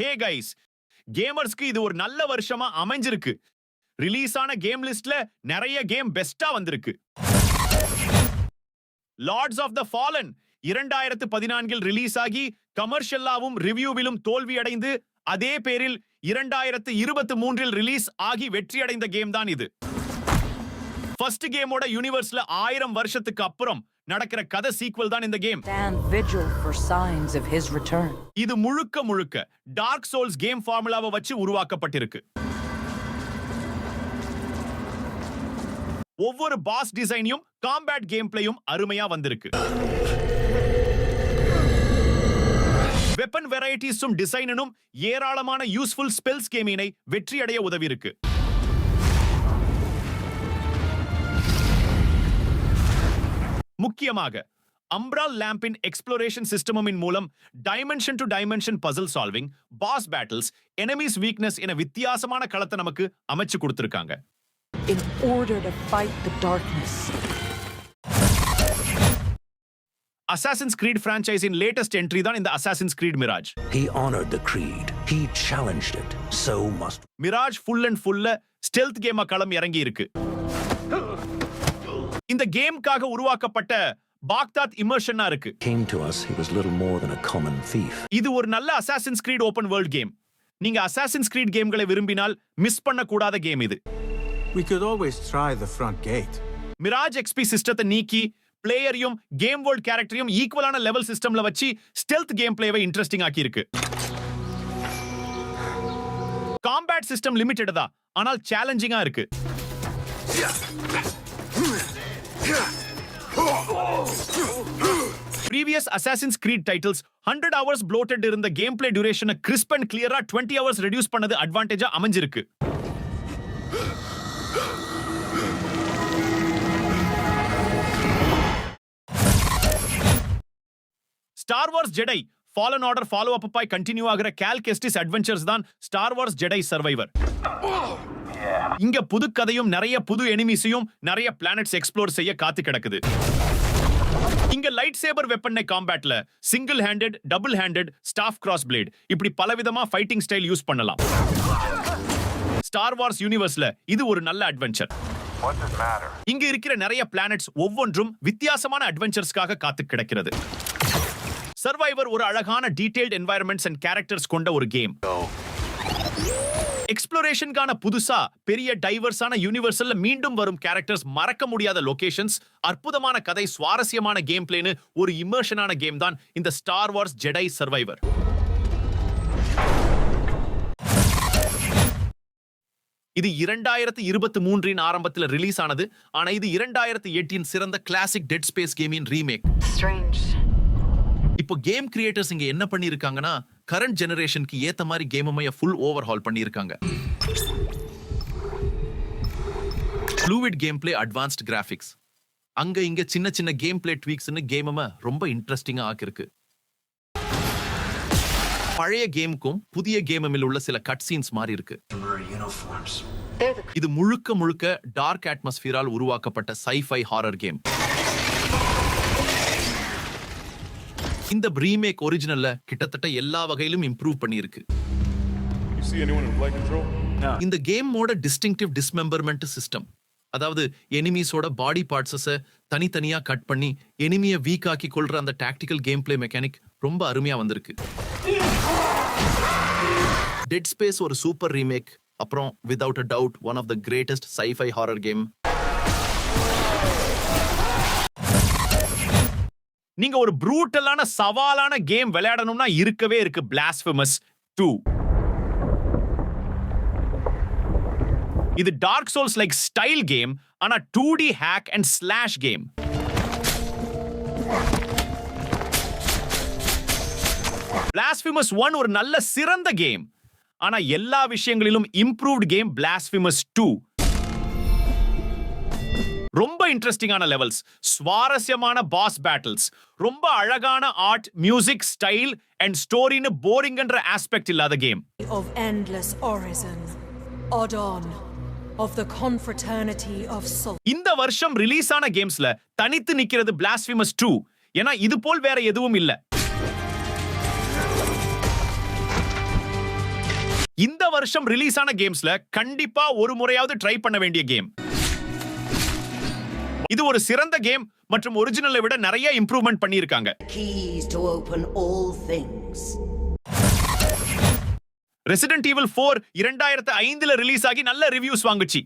Hey guys கேமர்ஸ்க்கு இது ஒரு நல்ல வருஷமா அமைஞ்சிருக்கு. ரிலீஸ் ஆன கேம் லிஸ்ட்ல நிறைய கேம் பெஸ்டா வந்திருக்கு. லார்ட்ஸ் ஆஃப் த ஃபாலன் இரண்டாயிரத்து பதினான்கில் ரிலீஸ் ஆகி கமர்ஷியலாவும் ரிவ்யூவிலும் தோல்வியடைந்து அதே பேரில் இரண்டாயிரத்து இருபத்தி மூன்றில் ரிலீஸ் ஆகி வெற்றியடைந்த கேம் தான் இது. ஃபர்ஸ்ட் கேமோட யூனிவர்ஸ்ல ஆயிரம் வருஷத்துக்கு அப்புறம் நடக்கிற கதை சீக்வல் தான் இந்த கேம். இது முழுக்க முழுக்க டார்க் சோல்ஸ் கேம் ஃபார்முலாவை வச்சு உருவாக்கப்பட்டிருக்கு. ஒவ்வொரு பாஸ் டிசைனையும் காம்பேட் கேம் பிளேயும் அருமையா வந்திருக்கு. வெப்பன் வெரைட்டிஸும் டிசைனும் ஏராளமான யூஸ்ஃபுல் ஸ்பெல்ஸ் கேமினை வெற்றியடைய உதவி இருக்கு முக்கியமாக அம்ப்ரால் லேம்பின் எக்ஸ்ப்ளோரேஷன் சிஸ்டமின் மூலம் dimension to dimension puzzle solving boss battles enemies weakness என வித்தியாசமான களத்தை நமக்கு அமைச்சு கொடுத்திருக்காங்க In order to fight the darkness, Assassin's Creed பிரான்ச்சைஸின் latest entry தான் இந்த Assassin's Creed Mirage He honored the creed. He challenged it. So must Mirage full and ஃபுல்ல stealth கேமா களம் இறங்கி இருக்கு இந்த கேம்காக உருவாக்கப்பட்ட பாக்தாத் இமர்ஷனா இருக்கு came to us. He was little more than a common thief. இது ஒரு நல்ல Assassin's Creed open world game நீங்க அசாசின்ஸ் கிரீட் கேம்களை விரும்பினால் மிஸ் பண்ணக்கூடாத கேம் இது We could always try the front gate. Mirage XP சிஸ்டத்தை நீக்கி பிளேயரையும் கேம் வேர்ல்ட் கேரக்டரையும் ஈக்குவலான லெவல் சிஸ்டம்ல வச்சு ஸ்டெல்த் கேம் பிளேவை இன்ட்ரெஸ்டிங் ஆக்கி இருக்கு காம்பேட் சிஸ்டம் லிமிட்டட் தான் ஆனால் சேலஞ்சிங்கா இருக்கு previous Assassin's Creed titles hundred hours bloated இருந்த கேம் பிளே டியூரேஷனை கிறிஸ்ப் அண்ட் கிளியரா டுவெண்ட்டி ஹவர்ஸ் ரெடியூஸ் பண்ணது அட்வான்டேஜா அமைஞ்சிருக்கு. Star Wars Jedi Fallen Order follow up ஆய் கண்டினியூ ஆகிற கேல் கெஸ்டிஸ் அட்வென்ச்சர்ஸ் தான் ஸ்டார் வார்ஸ் ஜெடை சர்வைவர் இங்க புது கதையும் நிறைய புது எனிமீஸையும் நிறைய பிளானட்ஸ் எக்ஸ்ப்ளோர் செய்ய காத்து கிடக்குது. இங்க லைட் சேபர் வெப்பனை காம்பேட்ல single handed double handed staff cross blade இப்படி பலவிதமா ஃபைட்டிங் ஸ்டைல் யூஸ் பண்ணலாம். ஸ்டார் வார்ஸ் யூனிவர்ஸ்ல இது ஒரு நல்ல அட்வென்ச்சர் இங்க இருக்கிற நிறைய பிளானட்ஸ் ஒவ்வொன்றும் வித்தியாசமான அட்வென்ச்சர்ஸ்க்காக காத்து கிடக்கிறது. சர்வைவர் ஒரு அழகான டீடைல்ட் என்வாயர்மெண்ட்ஸ் அண்ட் கேரக்டர்ஸ் கொண்ட ஒரு கேம் எக்ஸ்ப்ளோரேஷனுக்கான புதுசா பெரிய டைவர்ஸான யூனிவர்சல்ல மீண்டும் வரும் கேரக்டர்ஸ் மறக்க முடியாத லொகேஷன்ஸ் அற்புதமான கதை சுவாரஸ்யமான கேம் பிளேனு ஒரு இமர்ஷனான கேம் தான் இந்த ஸ்டார் வார்ஸ் ஜெடை சர்வைவர் இது இரண்டாயிரத்து இருபத்தி மூன்றின் ஆரம்பத்தில் ரிலீஸ் ஆனது. ஆனா இது இரண்டாயிரத்து எட்டின் சிறந்த கிளாசிக் டெட் ஸ்பேஸ் கேமின் ரீமேக். இப்போ கேம் கிரியேட்டர்ஸ் இங்க என்ன பண்ணிருக்காங்கன்னா கரண்ட் ஜெனரேஷனுக்கு ஏத்த மாதிரி கேமமைய ஃபுல் ஓவர் ஹால் பண்ணியிருக்காங்க. Fluid game play advanced graphics அங்க இங்க சின்ன சின்ன கேம் பிளே ட்வீக்ஸ்னு கேமம ரொம்ப இன்ட்ரெஸ்டிங்கா ஆக்கிருக்கு பழைய கேமுக்கும் புதிய கேமமில் உள்ள சில கட் சீன்ஸ் மாதிரி இருக்கு. இது முழுக்க முழுக்க டார்க் அட்மாஸ்பியரால் உருவாக்கப்பட்ட சைஃபை ஹாரர் கேம் இந்த ரீமேக் ஒரிஜினல்ல கிட்டத்தட்ட எல்லா வகையிலும் இம்ப்ரூவ் பண்ணியிருக்கு. You see anyone in flight control? இந்த கேமோட டிஸ்டிங்டிவ் டிஸ்மெம்பர்மெண்ட் சிஸ்டம் அதாவது எனிமீஸோட பாடி பார்ட்ஸஸ தனித்தனியா கட் பண்ணி எனிமிய வீக் ஆக்கி கொள்ற அந்த டாக்டிக்கல் கேம் பிளே மெக்கானிக் ரொம்ப அருமையா வந்திருக்கு. டெட் ஸ்பேஸ் ஒரு சூப்பர் ரீமேக் அப்புறம் without a doubt one of the greatest scifi horror game நீங்க ஒரு ப்ரூட்டலான சவாலான கேம் விளையாடணும்னா இருக்கவே இருக்கு பிளாஸ்பமஸ் டூ இது Dark Souls like style game ஆனா two D hack and slash game Blasphemous one ஒரு நல்ல சிறந்த கேம் ஆனா எல்லா விஷயங்களிலும் இம்ப்ரூவ்ட் கேம் பிளாஸ்பிமஸ் டூ ரொம்ப இன்ட்ரெஸ்டிங்கான லெவல்ஸ் சுவாரஸ்யமான பாஸ் பேட்டில்ஸ் ரொம்ப அழகான ஆர்ட் மியூசிக் ஸ்டைல் அண்ட் ஸ்டோரின்னு போரிங்ன்ற ஆஸ்பெக்ட் இல்லாத game of endless orison, Odon, of the confraternity of soul. இந்த வருஷம் ரிலீஸ் ஆன கேம்ஸ்ல தனித்து நிக்கிறது பிளாஸ்பிமஸ் டூ ஏன்னா இது போல் வேற எதுவும் இல்ல. இந்த வருஷம் ரிலீஸ் ஆன கேம்ஸ்ல கண்டிப்பா ஒரு முறையாவது ட்ரை பண்ண வேண்டிய கேம் இது ஒரு சிறந்த கேம் மற்றும் ஒரிஜினலை விட நிறைய இம்ப்ரூவ்மெண்ட் பண்ணியிருக்காங்க. ரெசிடென்ட் ஈவில் ஃபோர் இரண்டாயிரத்து ஐந்துல ரிலீஸ் ஆகி நல்ல ரிவ்யூஸ் வாங்குச்சு.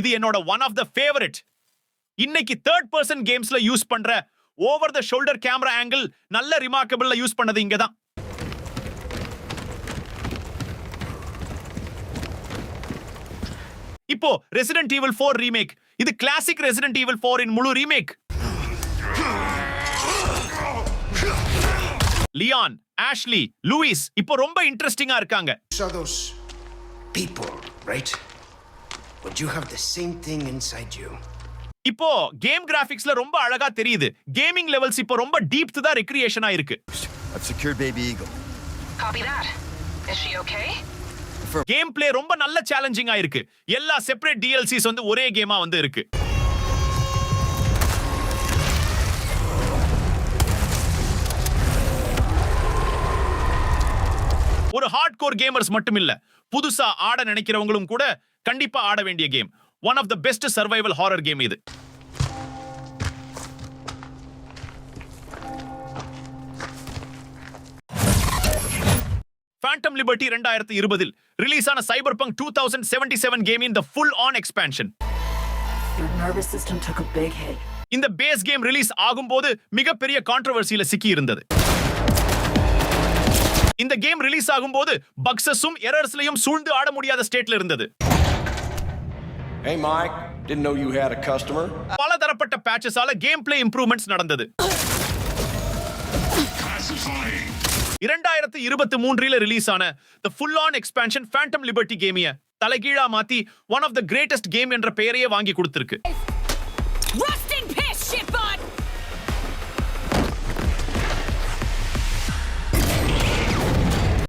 இது என்னோட ஒன் ஆஃப் த ஃபேவரட் இன்னைக்கு தேர்ட் பர்சன் கேம்ஸ்ல யூஸ் பண்ற over the shoulder camera angle நல்ல ரிமார்க்கபிள்ல யூஸ் பண்ணது இங்க தான் இப்போ ரெசிடென்ட் ஈவில் ஃபோர் ரீமேக் இது கிளாசிக் ரெசிடென்ட் ஈவில் ஃபோர் இன் முழு ரீமேக் லியான் ஆஷ்லி லூயிஸ் இப்போ ரொம்ப இன்ட்ரெஸ்டிங்கா இருக்காங்க those people, right? But you have the same thing inside you. இப்போ கேம் கிராபிக்ஸ்ல ரொம்ப அழகா தெரியுது கேமிங் லெவல்ஸ் இப்போ ரொம்ப டீப் தான் ரெக்ரியேஷனா இருக்கு I've secured Baby Eagle. Copy that. Is she okay? Gameplay ரொம்ப நல்ல சேலஞ்சிங்கா இருக்கு. எல்லா செப்பரேட் டிஎல்சிஸ் வந்து ஒரே கேமா வந்து இருக்கு. ஒரு ஹார்ட் கோர் கேமர்ஸ் மட்டும் இல்ல புதுசா ஆட நினைக்கிறவங்களும் கூட கண்டிப்பா ஆட வேண்டிய game one of the best survival horror game இது. ஃபேண்டம் லிபர்ட்டி ரெண்டாயிரத்தி இருபதில் ரிலீஸ் ஆன Cyberpunk two thousand seventy seven கேமின் the full on expansion. இந்த பேஸ் கேம் ரிலீஸ் ஆகும்போது மிகப்பெரிய கான்ட்ரவர்சியில சிக்கி இருந்தது இந்த கேம் ரிலீஸ் ஆகும்போது பக்ஸஸும் எரர்ஸ்லயும் சூழ்ந்து ஆட முடியாத ஸ்டேட்ல இருந்தது Hey, Mike. Didn't know you had a customer. பல தரப்பட்ட பேட்சஸால கேம் பிளே இம்ப்ரூவ்மெண்ட்ஸ் நடந்தது இரண்டாயிரத்து இருபத்தி மூன்றில ரிலீஸ் ஆன the full on expansion Phantom Liberty கேமிய தலைகீழா மாத்தி one of the greatest game என்ற பெயரையே வாங்கி கொடுத்திருக்கு!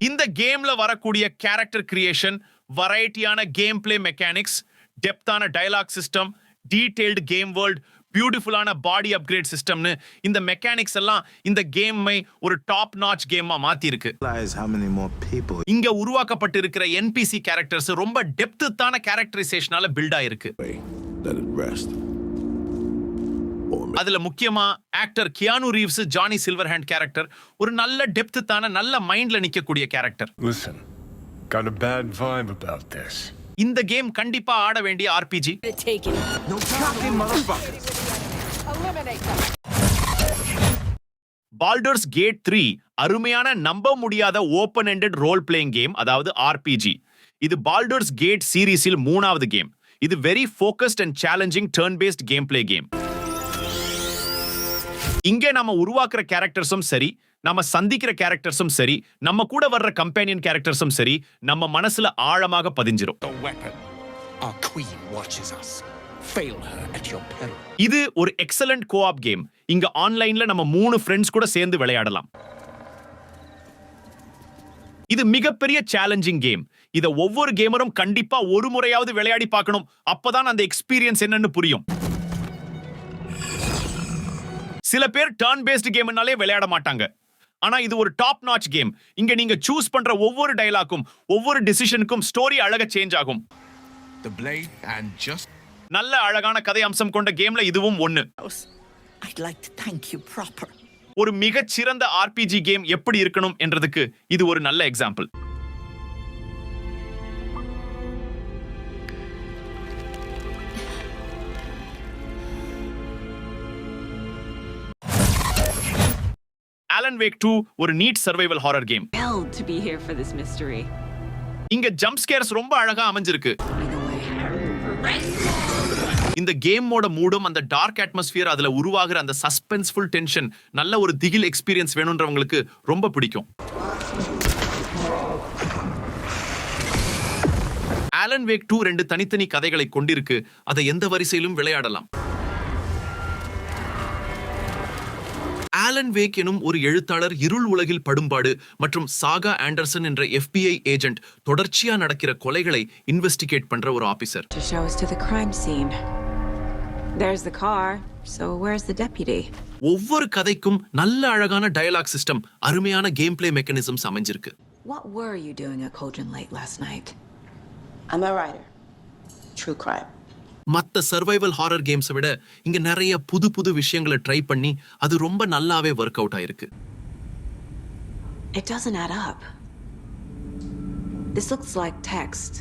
இந்த கேம்ல வரக்கூடிய கேரக்டர் கிரியேஷன் வெரைட்டியான game play mechanics டெப்தான dialogue system detailed game world பியூட்டிஃபுல்லான பாடி அப்கிரேட் சிஸ்டம்னு இந்த மெக்கானிக்ஸ் எல்லாம் இந்த கேமை ஒரு டாப் நாச் கேமா மாத்திருக்கு இங்க உருவாக்கப்பட்டிருக்கிற என்பிசி கேரக்டர்ஸ் ரொம்ப டெப்த்தான கேரக்டரைசேஷனால பில்ட் ஆயிருக்கு. அதுல முக்கியமா actor Keanu Reeves Johnny Silverhand character ஒரு நல்ல டெப்த்தான நல்ல மைண்ட்ல நிக்கக்கூடிய character Listen, got a bad vibe about this. இந்த கேம் கண்டிப்பா ஆட வேண்டிய ஆர்பிஜி பால்டர்ஸ் கேட் த்ரீ அருமையான நம்ப முடியாத open ended role playing game அதாவது ஆர்பிஜி இது பால்டர்ஸ் கேட் சீரீஸில் மூணாவது கேம் இது very focused and challenging turn based gameplay game இங்கே நம்ம உருவாக்குற கேரக்டர்ஸும் சரி நம்ம சந்திக்கிற கேரக்டர்ஸும் சரி நம்ம கூட வர்ற கம்பேனியன் கேரக்டர்ஸும் சரி நம்ம மனசுல ஆழமாக பதிஞ்சிரும். இது ஒரு எக்ஸலண்ட் கோஆப் கேம் இங்க ஆன்லைன்ல நம்ம மூணு ஃப்ரெண்ட்ஸ் கூட சேர்ந்து விளையாடலாம். இது மிகப்பெரிய சேலஞ்சிங் கேம் இத ஒவ்வொரு கேமரும் கண்டிப்பா ஒரு முறையாவது விளையாடி பார்க்கணும். அப்பதான் அந்த எக்ஸ்பீரியன்ஸ் என்னன்னு புரியும். சில பேர் டர்ன் பேஸ்ட் கேம்னாலே விளையாட மாட்டாங்க. ஆனா இது ஒரு டாப் நாச் கேம் இங்க நீங்க சூஸ் பண்ற ஒவ்வொரு டயலாக்கும் ஒவ்வொரு டிசிஷனுக்கும் ஸ்டோரி அழகா சேஞ்ச் ஆகும். The blade and just நல்ல அழகான கதை அம்சம் கொண்ட கேம்ல இதுவும் ஒண்ணு. I'd like to thank you proper. ஒரு மிகச் சிறந்த ஆர்பிஜி கேம் எப்படி இருக்கணும் என்றதுக்கு இது ஒரு நல்ல எக்ஸாம்பிள் ஆலன் வேக் டூ ஒரு neat survival horror game Held to be here for this mystery. இங்க ஜம்ப் ஸ்கேர்ஸ் ரொம்ப அழகா அமைஞ்சிருக்கு. இந்த கேமோட மூடும் அந்த டார்க் அட்மாஸ்பியர் அதுல உருவாகிற அந்த சஸ்பென்ஸ்ஃபுல் டென்ஷன் நல்ல ஒரு திகில் எக்ஸ்பீரியன்ஸ் வேணுன்றவங்களுக்கு ரொம்ப பிடிக்கும். ஆலன் வேக் டூ ரெண்டு தனித்தனி கதைகளை கொண்டிருக்கு. அதை எந்த வரிசையிலும் விளையாடலாம். ஆலன் வேக் எனும் ஒரு எழுத்தாளர் இருள் உலகில் படும்பாடு மற்றும் சாகா ஆண்டர்சன் என்ற FBI ஏஜென்ட் தொடர்ச்சியா நடக்கிற கொலைகளை இன்வெஸ்டிகேட் பண்ற ஒரு officer To show us to the crime scene. There's the car. So where's the deputy? ஒவ்வொரு கதைக்கும் நல்ல அழகான டயலாக் சிஸ்டம் அருமையான கேம் பிளே மெக்கானிசம்ஸ் அமைஞ்சிருக்கு What were you doing at Cauldron Lake last night? I'm a writer. True crime. மத்த survival horror கேம்ஸை விட இங்க நிறைய புது புது விஷயங்களை ட்ரை பண்ணி அது ரொம்ப நல்லாவே ஒர்க் அவுட் ஆயிருக்கு It doesn't add up. This looks like text.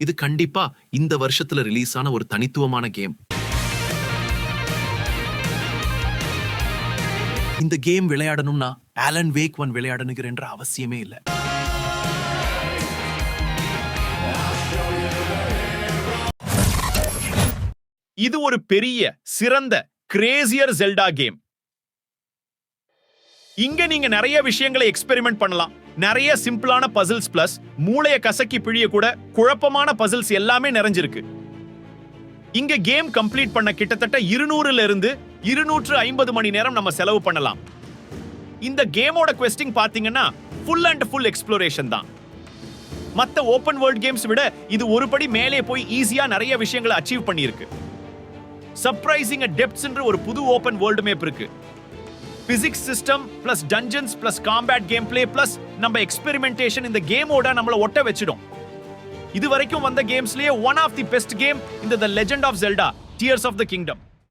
இது கண்டிப்பா இந்த வருஷத்துல ரிலீஸ் ஆன ஒரு தனித்துவமான கேம் இந்த கேம் விளையாடணும்னா ஆலன் வேக் ஒன் விளையாடணுங்கிற அவசியமே இல்லை இது ஒரு பெரிய சிறந்த கிரேசியர் ஜெல்டா கேம் இங்க நீங்க நிறைய விஷயங்களை எக்ஸ்பெரிமெண்ட் பண்ணலாம். நிறைய சிம்பிளான பசில்ஸ் பிளஸ் மூளைய கசக்கி பிழிய கூட குழப்பமான பசில்ஸ் எல்லாமே நிறைஞ்சிருக்கு. இங்க கேம் கம்ப்ளீட் பண்ண கிட்டத்தட்ட இருநூறுல இருந்து இருநூற்று ஐம்பது மணி நேரம் நம்ம செலவு பண்ணலாம். இந்த கேமோட கொஸ்டிங் பாத்தீங்கன்னா ஃபுல் அண்ட் ஃபுல் எக்ஸ்ப்ளோரேஷன் தான். மற்ற ஓப்பன் வேர்ல்ட் கேம்ஸ் விட இது ஒரு படி மேலே போய் ஈஸியா நிறைய விஷயங்களை அச்சீவ் பண்ணியிருக்கு. சர்ப்ரைசிங் டெப்த்ஸ்ன்ற ஒரு புது ஓபன் வேர்ல்டு மேப் இருக்கு. Physics system plus dungeons plus combat game play plus நம்ம எக்ஸ்பெரிமெண்டேஷன் இந்த கேமோட நம்மள ஒட்ட வச்சிடும். இது வரைக்கும் வந்த கேம்ஸ்லயே one of the best game இந்த the Legend of Zelda Tears of the Kingdom